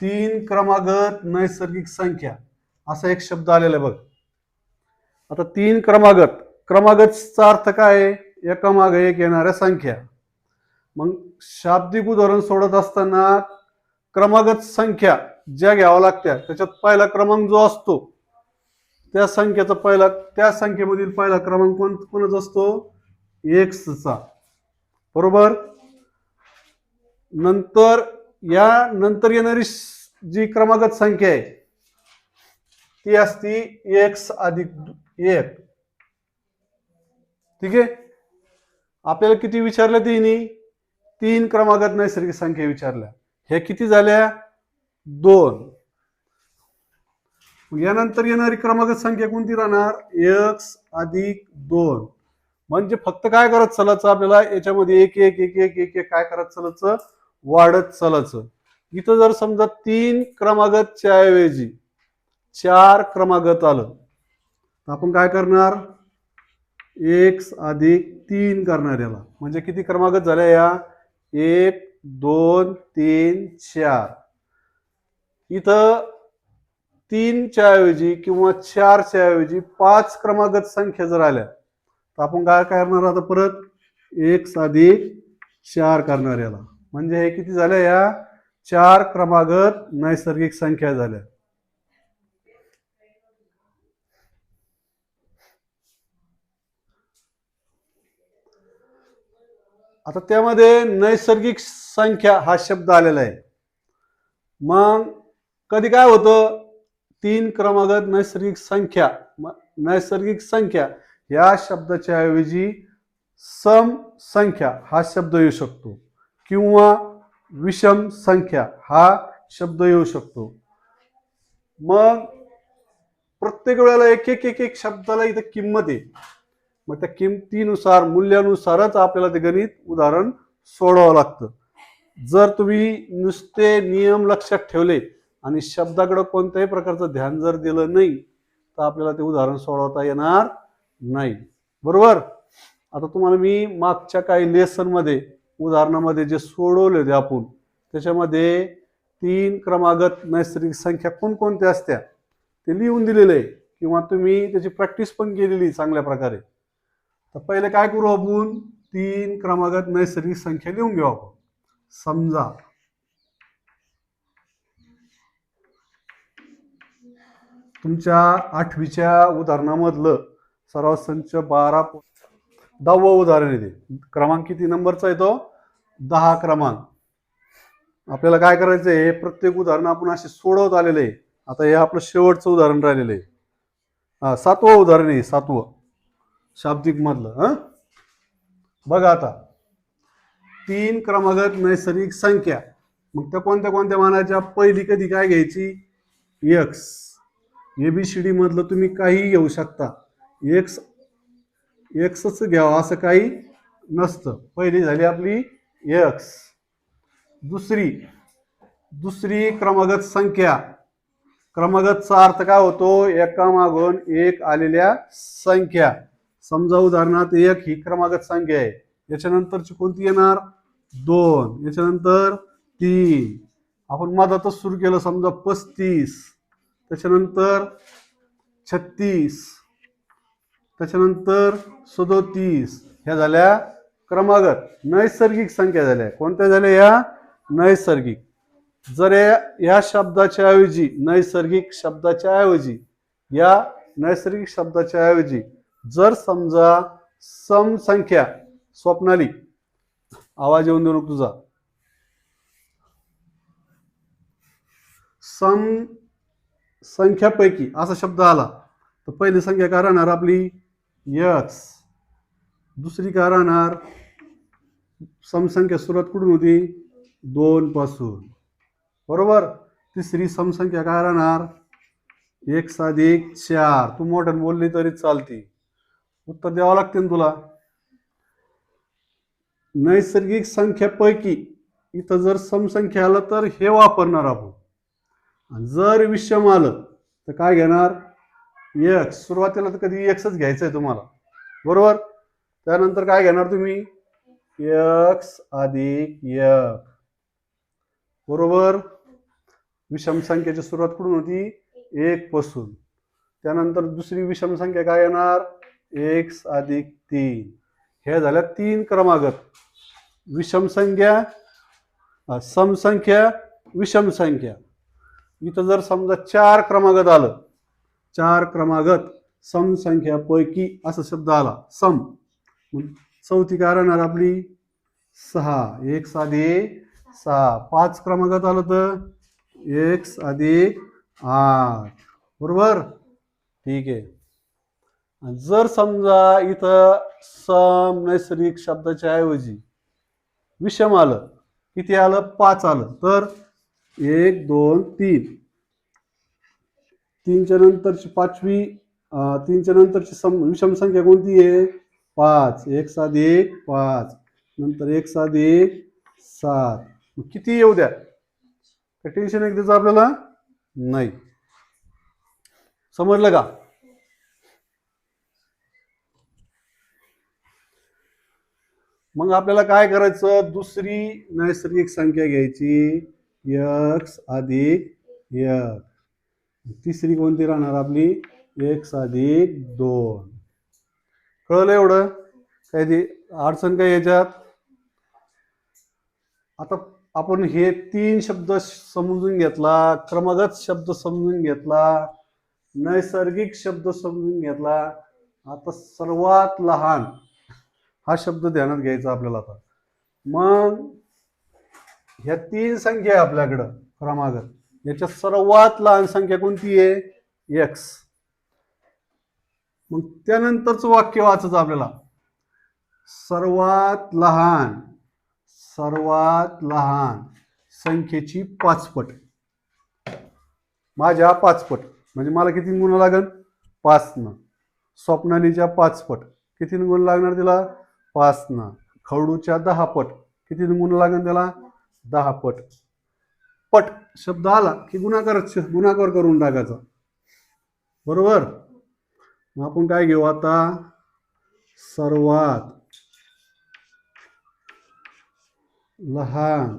तीन क्रमागत नैसर्गिक संख्या. असा एक शब्द आलेला आहे बघ. आता तीन क्रमागत. क्रमागतचा अर्थ काय आहे? एका एक येणाऱ्या संख्या. मग शाब्दिक उदाहरण सोडत असताना क्रमागत संख्या ज्या घ्याव्या लागत्या त्याच्यात पहिला क्रमांक जो असतो त्या संख्येचा पहिला त्या संख्येमधील पहिला क्रमांक कोण कोणच असतो? एक्सचा बरोबर? नंतर या नंतर येणारी जी क्रमागत संख्या आहे ती असती एक्स अधिक एक. ठीक आहे? आपल्याला किती विचारलं तिने? तीन क्रमागत नैसर्गिक संख्या विचारल्या. हे किती झाल्या? दोन. यानंतर येणारी क्रमागत संख्या कोणती राहणार? एक्स अधिक दोन. म्हणजे फक्त काय करत चालायचं आपल्याला? याच्यामध्ये एक एक एक एक एक एक काय करत चालायचं? वाढत चालायचं. इथं जर समजा तीन क्रमागतच्या ऐवजी चार क्रमागत आलं तर आपण काय करणार? एक्स अधिक तीन करणार याला. म्हणजे किती क्रमागत झाल्या या? एक दोन तीन चार. इथं तीनच्या ऐवजी किंवा चारच्या ऐवजी पाच क्रमागत संख्या जर आल्या तर आपण काय करणार आता परत? एक अधिक चार करणार याला. म्हणजे हे किती झाल्या या? चार क्रमागत नैसर्गिक संख्या झाल्या. आता त्यामध्ये नैसर्गिक संख्या हा शब्द आलेला आहे. मग कधी काय होतं? तीन क्रमागत नैसर्गिक संख्या नैसर्गिक संख्या या शब्दाच्या ऐवजी सम संख्या हा शब्द येऊ शकतो. किंवा विषम संख्या हा शब्द येऊ शकतो. मग प्रत्येक वेळेला एक एक एक एक शब्दाला इथं किंमत आहे. मग त्या किमतीनुसार मूल्यानुसारच आपल्याला ते गणित उदाहरण सोडवावं लागतं. जर तुम्ही नुसते नियम लक्षात ठेवले आणि शब्दाकडं कोणत्याही प्रकारचं ध्यान जर दिलं नाही तर आपल्याला ते उदाहरण सोडवता येणार नाही. बरोबर? आता तुम्हाला मी मागच्या काही लेसनमध्ये उदाहरणामध्ये जे सोडवले होते आपण त्याच्यामध्ये तीन क्रमागत नैसर्गिक संख्या कोणकोणत्या असत्या ते लिहून दिलेलं आहे. किंवा तुम्ही त्याची प्रॅक्टिस पण केलेली आहे चांगल्या प्रकारे. तर पहिले काय करू आपण? तीन क्रमागत नैसर्गिक संख्या लिहून घेऊ आपण. समजा. तुमच्या आठवीच्या उदाहरणामधलं सराव संच बारा दहावं उदाहरण येते क्रमांक किती नंबरचा येतो दहा क्रमांक. आपल्याला काय करायचं आहे प्रत्येक उदाहरण आपण असे सोडवत आलेलं आहे. आता हे आपलं शेवटचं उदाहरण राहिलेलं आहे. हा सातवं उदाहरण आहे सातवं. शाब्दिक मधलं हं? बघा आता. तीन क्रमागत नैसर्गिक संख्या. मग त्या कोणत्या कोणत्या मानाच्या? पहिली कधी काय घ्यायची? एक्स एबीसीडी मधलं तुम्ही काही घेऊ शकता. एक्स एक्सच घ्यावं असं काही नसतं. पहिली झाली आपली एक्स दुसरी दुसरी क्रमागत संख्या. क्रमागतचा अर्थ काय होतो? एकामागून एक आलेल्या संख्या. समजा उदाहरणार्थ एक ही क्रमागत संख्या आहे. याच्यानंतरची कोणती येणार? दोन. याच्यानंतर तीन. आपण मधातच सुरू केलं समजा पस्तीस. त्याच्यानंतर छत्तीस. त्याच्यानंतर सदोतीस. ह्या झाल्या क्रमागत नैसर्गिक संख्या झाल्या कोणत्या झाल्या या? नैसर्गिक. जर या- या शब्दाच्या ऐवजी नैसर्गिक शब्दाच्या ऐवजी या नैसर्गिक शब्दाच्या ऐवजी जर समजा समसंख्या स्वप्नाली आवाज येऊन देऊ तुझा. सम संख्यापैकी असा शब्द आला तर पहिली संख्या काय राहणार आपली? यक्स दुसरी काय राहणार? समसंख्या सुरुवात कुठून होती? दोन पासून. बरोबर? तिसरी समसंख्या काय राहणार? एक साधिक चार. तू मोठ्यानं बोलली तरी चालती. उत्तर द्यावं लागते ना तुला. नैसर्गिक संख्यापैकी इथं जर समसंख्या आलं तर हे वापरणार आपण. जर विषम आलं तर काय घेणार? एक्स सुरुवातीला तर कधी एक्सच घ्यायचं आहे तुम्हाला. बरोबर? त्यानंतर काय घेणार तुम्ही? एक्स अधिक एक बरोबर? विषम संख्येची सुरुवात कुठून होती? एक पासून. त्यानंतर दुसरी विषम संख्या काय येणार? एक्स अधिक तीन. हे झाल्या तीन क्रमागत. विषम संख्या समसंख्या विषम संख्या. इथं जर समजा चार क्रमागत आलं चार क्रमागत समसंख्यापैकी असा शब्द आला सम. चौथी काय राहणार आपली? सहा. एक साधे सहा. पाच क्रमांकात आलं तर? एक अधिक आठ. बरोबर? ठीक आहे. जर समजा इथं सम नैसर्गिक शब्दाच्या ऐवजी विषम आलं किती आलं? पाच आलं. तर एक दोन तीन. तीनच्या नंतरची पाचवी तीनच्या नंतरची सम विषम संख्या कोणती आहे? पाच. एक सात एक पाच. नंतर एक सात एक सात. मग किती येऊ द्या? काय टेन्शन एक का त्याचं आपल्याला? नाही. समजलं का? मग आपल्याला काय करायचं? दुसरी नैसर्गिक संख्या घ्यायची. यक्स अधिक यक तिसरी कोणती राहणार आपली? एक्स अधिक दोन. कळलं एवढं? काय ती अडचण काय याच्यात? आता आपण हे तीन शब्द समजून घेतला क्रमगत शब्द समजून घेतला नैसर्गिक शब्द समजून घेतला आता सर्वात लहान हा शब्द ध्यानात घ्यायचा आपल्याला आता. मग ह्या तीन संख्या आहे आपल्याकडं क्रमागत. याच्या सर्वात लहान संख्या कोणती आहे? एक्स मग त्यानंतरचं वाक्य वाचायचं आपल्याला. सर्वात लहान सर्वात लहान संख्येची पाचपट. माझ्या पाचपट. म्हणजे मला किती गुण लागन? पाचनं. स्वप्नालीच्या पाचपट. किती गुण लागणार तिला? पाचनं. खडूच्या दहा पट किती गुण लागन त्याला? दहा पट पट शब्द आला की गुणाकार गुणाकार करून टाकायचा. बरोबर? मग आपण काय घेऊ आता? सर्वात लहान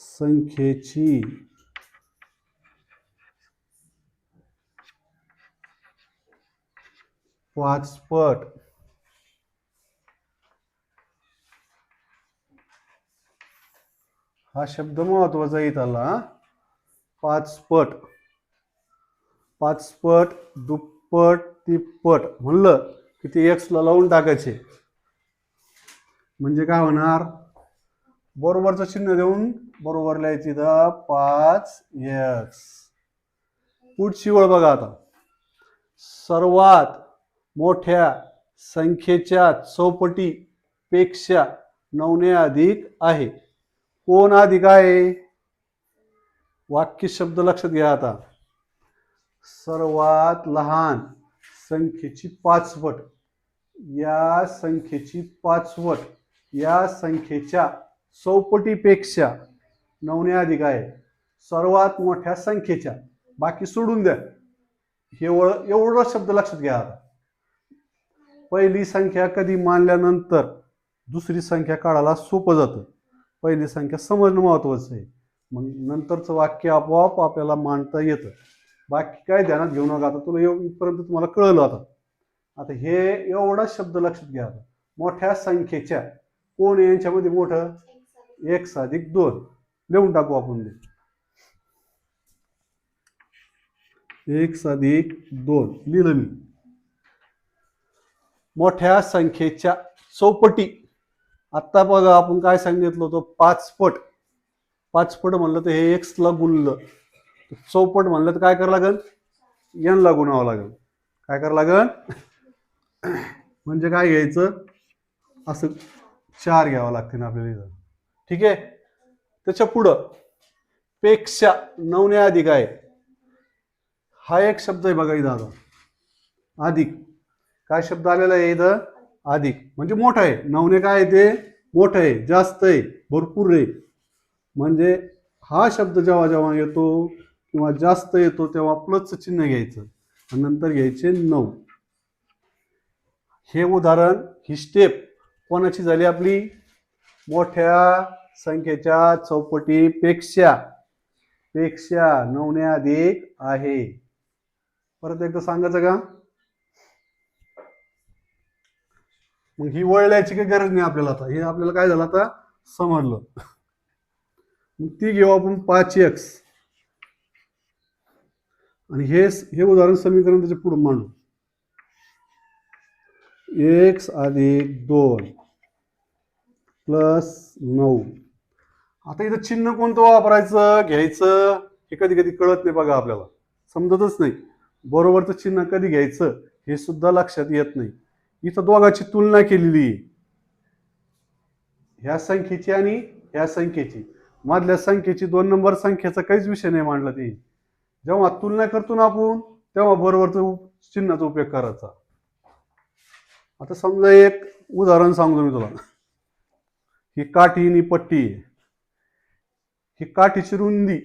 संख्येची पाचपट हा शब्द महत्त्वाचा येत आला पाचपट. पाचपट दुप्पट तिप्पट म्हणलं की ते एक्सला लावून टाकायचे. म्हणजे काय होणार? बरोबरचं चिन्ह देऊन बरोबर लिहायची तर पाच एक्स पुढची ओळ बघा आता. सर्वात मोठ्या संख्येच्या चौपटी पेक्षा नवने अधिक आहे. कोण अधिक आहे? वाक्य शब्द लक्षात घ्या आता. सर्वात लहान संख्येची पाचवट. या संख्येची पाचवट या संख्येच्या चौपटीपेक्षा नवने अधिक आहे. सर्वात मोठ्या संख्येच्या. बाकी सोडून द्या. हे एवढं एवढा शब्द लक्षात घ्या. आता पहिली संख्या कधी मानल्यानंतर दुसरी संख्या काढायला सोपं जातं. पहिली संख्या समजणं महत्वाचं आहे. मग नंतरचं वाक्य आपोआप आपल्याला मांडता येतं. बाकी काय ध्यानात घेऊ नका. आता तुला एव- इथपर्यंत तुम्हाला कळलं आता. आता हे एवढा शब्द लक्षात घ्या मोठ्या संख्येच्या कोण यांच्यामध्ये मोठं? एक अधिक दोन. लिहून टाकू आपण ते. एक अधिक दोन. लिहिलं मी. मोठ्या संख्येच्या चौपटी. आत्ता बघा आपण काय सांगितलं होतं? पाचपट. पाचपट म्हणलं तर हे एक्सला गुणलं. चौपट म्हणलं तर काय करावं लागेल? यांना गुणावं लागेल. काय करावं लागेल? म्हणजे काय घ्यायचं? असं चार घ्यावं लागते ना आपल्याला इथं. ठीक आहे? त्याच्या पुढं पेक्षा नवने अधिक आहे. हा एक शब्द आहे बघा इथं आता. अधिक. काय शब्द आलेला आहे इथं? अधिक. म्हणजे मोठा आहे. नवने काय आहे ते? मोठं आहे. जास्त आहे. भरपूर आहे. म्हणजे हा शब्द जेव्हा जेव्हा येतो किंवा जास्त येतो तेव्हा प्लसचं चिन्ह घ्यायचं आणि नंतर घ्यायचे नऊ. हे उदाहरण ही स्टेप कोणाची झाली आपली? मोठ्या संख्येच्या चौपटीपेक्षा पेक्षा नऊने अधिक आहे. परत एकदा सांगायचं का? मग ही वळल्याची काही गरज नाही आपल्याला आता. हे आपल्याला काय झालं आता? समजलं. मग ती घेऊ आपण पाच एक्स आणि हे हे उदाहरण समीकरण त्याच्या पुढे मांडू. एक्स अधिक दोन प्लस नऊ. आता इथं चिन्ह कोणतं वापरायचं घ्यायचं? हे कधी कधी कळत नाही बघा आपल्याला. समजतच नाही. बरोबरचं चिन्ह कधी घ्यायचं हे सुद्धा लक्षात येत नाही. इथं दोघांची तुलना केलेली आहे. ह्या संख्येची आणि ह्या संख्येची. मधल्या संख्येची दोन नंबर संख्येचा काहीच विषय नाही मांडला ती. जेव्हा तुलना करतो ना आपण तेव्हा बरोबर चिन्हाचा उपयोग करायचा. आता समजा एक उदाहरण सांगतो मी तुला ही काठी आणि पट्टी आहे. ही काठीची रुंदी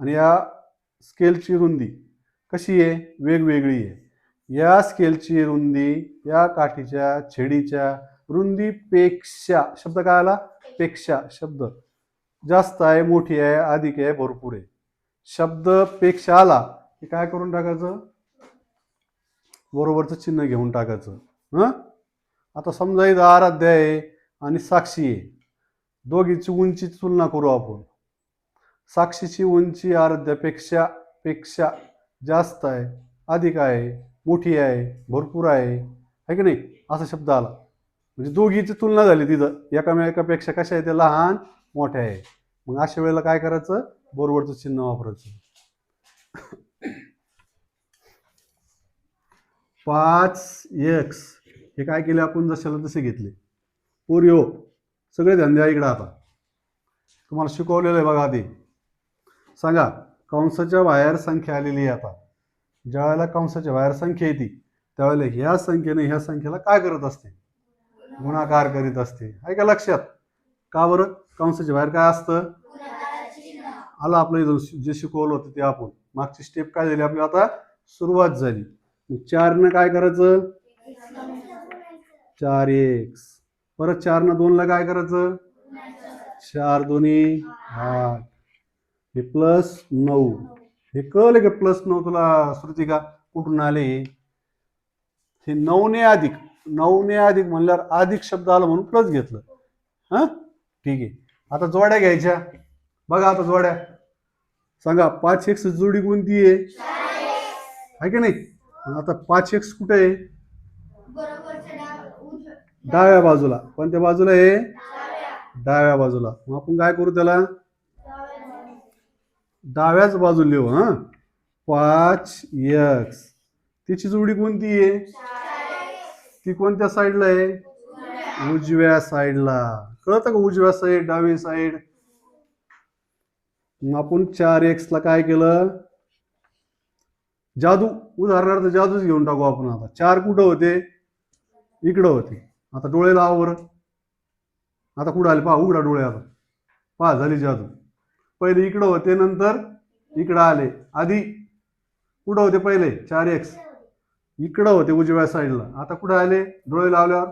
आणि या स्केलची रुंदी कशी आहे? वेगवेगळी आहे. या स्केलची रुंदी या काठीच्या छेडीच्या रुंदीपेक्षा शब्द काय आला? पेक्षा शब्द. जास्त आहे मोठी आहे अधिक आहे भरपूर आहे. शब्दपेक्षा आला की काय करून टाकायचं? बरोबरचं चिन्ह घेऊन टाकायचं. हं? आता समजा इथं आराध्य आहे आणि साक्षी आहे. दोघीची उंची तुलना करू आपण. साक्षीची उंची आराध्यापेक्षा पेक्षा जास्त आहे अधिक आहे मोठी आहे भरपूर आहे. है की नाही? असा शब्द आला. म्हणजे दोघीची तुलना झाली तिथं. एकामेकापेक्षा कशा आहे ते लहान मोठ्या आहे. मग अशा वेळेला काय करायचं? बोरवरचं चिन्ह वापरायचं. पाच एक्स हे काय केले आपण? जशाला तसे घेतले. पोरिओ सगळे धंदे इकडं आता. तुम्हाला शिकवलेलं आहे बघा आधी. सांगा कंसाच्या बाहेर संख्या आलेली आहे आता. ज्या वेळेला कंसाच्या बाहेर संख्या येते त्यावेळेला ह्या संख्येने ह्या संख्येला काय करत असते? गुणाकार करीत असते. आहे का लक्षात? का बरं? कंसाच्या बाहेर काय असतं? आलं आपलं इथून जे शिकवलं होतं ते आपण. मागची स्टेप काय झाली? आपली आता सुरुवात झाली. चारनं काय करायचं? चार एक. परत चारनं दोनला काय करायचं? चार दोन्ही आठ. हे प्लस नऊ. हे कळलं का प्लस नऊ तुला श्रुती का कुठून आले? हे नऊने अधिक. नऊने अधिक म्हणल्यावर अधिक शब्द आला म्हणून प्लस घेतलं. हां? ठीक आहे. आता जोड्या घ्यायच्या. बघा आता जोड्या. सांगा पाच एक्स जोडी कोणती आहे? आहे की नाही? आता पाच एक्स कुठे आहे? डाव्या बाजूला. कोणत्या बाजूला आहे? डाव्या बाजूला. मग आपण काय करू त्याला? डाव्याच बाजूला लिहू हा? पाच एक्स तिची जोडी कोणती आहे? ती कोणत्या साईडला आहे? उजव्या साईडला कळतं का उजव्या साईड डावी साईड मग आपण चार एक्सला काय केलं? जादू उदाहरणार्थ जादूच घेऊन टाकू आपण आता. चार कुठं होते? इकडं होते. आता डोळे लावा बरं. आता कुठं आले? पहा उघडा डोळे आता. पहा झाली जादू. पहिले इकडं होते नंतर इकडं आले. आधी कुठं होते पहिले? चार एक्स इकडं होते उजव्या साईडला. आता कुठं आले? डोळे लावल्यावर?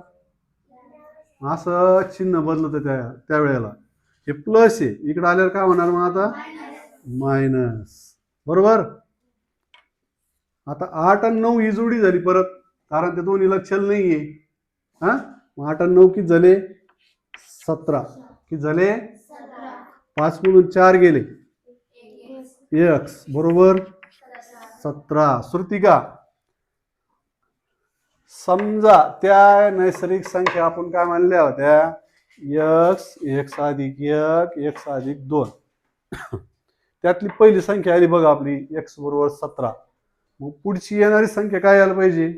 असं चिन्ह बदलत होतं त्या त्यावेळेला हे प्लस आहे इकडं आल्यावर काय होणार मग आता? मायनस बरोबर? आता आठ आणि नऊ ही जोडी झाली परत. कारण ते दोन्हीला छल नाहीये. हा? मग आठ आणि नऊ किती झाले? सतरा. कि झाले? पाच म्हणून चार गेले. एक्स बरोबर? सतरा. श्रुतिका समजा त्या नैसर्गिक संख्या आपण काय मानल्या होत्या? एक्स एक्स अधिक एक एक्स अधिक दोन. त्यातली पहिली संख्या आली बघा आपली एक्स बरोबर सतरा. मग पुढची येणारी संख्या काय यायला पाहिजे?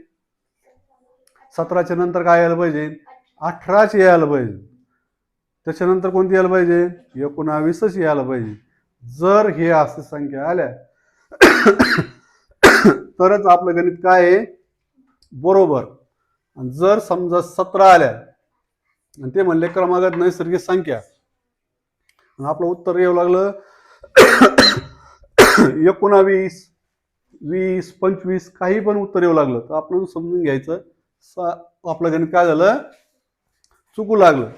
सतराच्या नंतर काय यायला पाहिजे? अठराच यायला पाहिजे. त्याच्यानंतर कोणती यायला पाहिजे? एकोणावीसच यायला पाहिजे. जर हे असे संख्या आल्या तरच आपलं गणित काय आहे? बरोबर. आणि जर समजा सतरा आल्या आणि ते म्हणले क्रमागत नैसर्गिक संख्या. आणि आपलं उत्तर येऊ लागलं एकोणावीस वीस पंचवीस काही पण उत्तर येऊ लागलं. तर आपण समजून घ्यायचं सा आपलं गणित काय झालं? चुकू लागलं.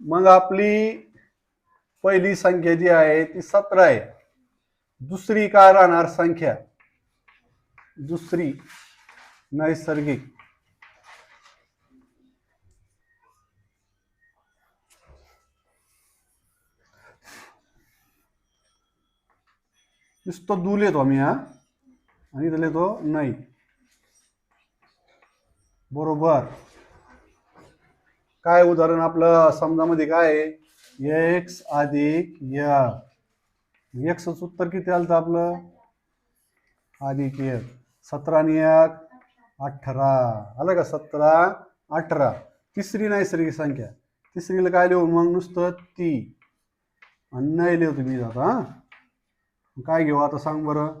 मग आपली पहिली संख्या जी आहे ती सतरा आहे. दुसरी काय राहणार संख्या? दुसरी नैसर्गिक. नुसतं दूल येतो आम्ही हा? आणि इथं लिहितो नाही. बरोबर. काय उदाहरण आपलं समजामध्ये काय आहे? एक्स अधिक य एक्स उत्तर किती आलं आपलं? अधिक एक. सतरा आणि एक अठरा. आलं का सतरा अठरा? तिसरी नैसर्गिक संख्या. तिसरीला काय लिहू मग? नुसतं ती. आणि नाही लिहू तुम्ही आता हा? काय घेऊ आता सांग बरं?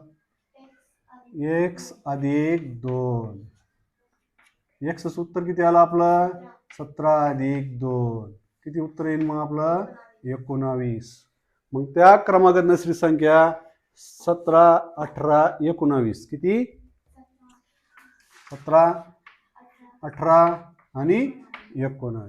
एक्स अधिक दोन. एक्सच उत्तर किती आलं आपलं? सतरा अधिक दोन. किती उत्तर येईल मग आपलं? एकोणावीस. मग त्या क्रमागत नसरी संख्या सतरा अठरा एकोणावीस. किती? सतरा अठरा आणि एकोणावीस.